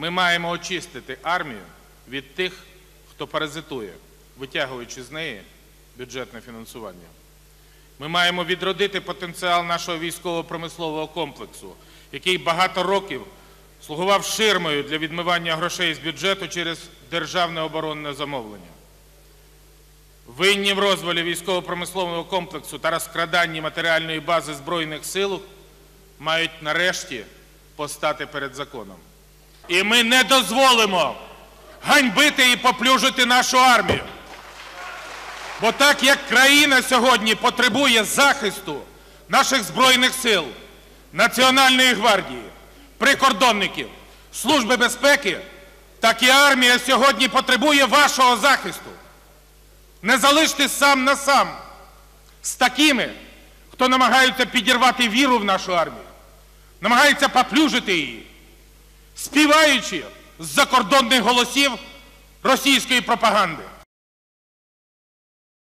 Ми маємо очистити армію від тих, хто паразитує, витягуючи з неї бюджетне фінансування. Ми маємо відродити потенціал нашого військово-промислового комплексу, який багато років слугував ширмою для відмивання грошей з бюджету через державне оборонне замовлення. Винні в розвалі військово-промислового комплексу та розкраданні матеріальної бази Збройних сил мають нарешті постати перед законом. І ми не дозволимо ганьбити і поплюжити нашу армію. Бо так як країна сьогодні потребує захисту наших Збройних сил, Національної гвардії, прикордонників, Служби безпеки, так і армія сьогодні потребує вашого захисту. Не залиштесь сам на сам з такими, хто намагається підірвати віру в нашу армію, намагається поплюжити її, співаючи з закордонних голосів російської пропаганди.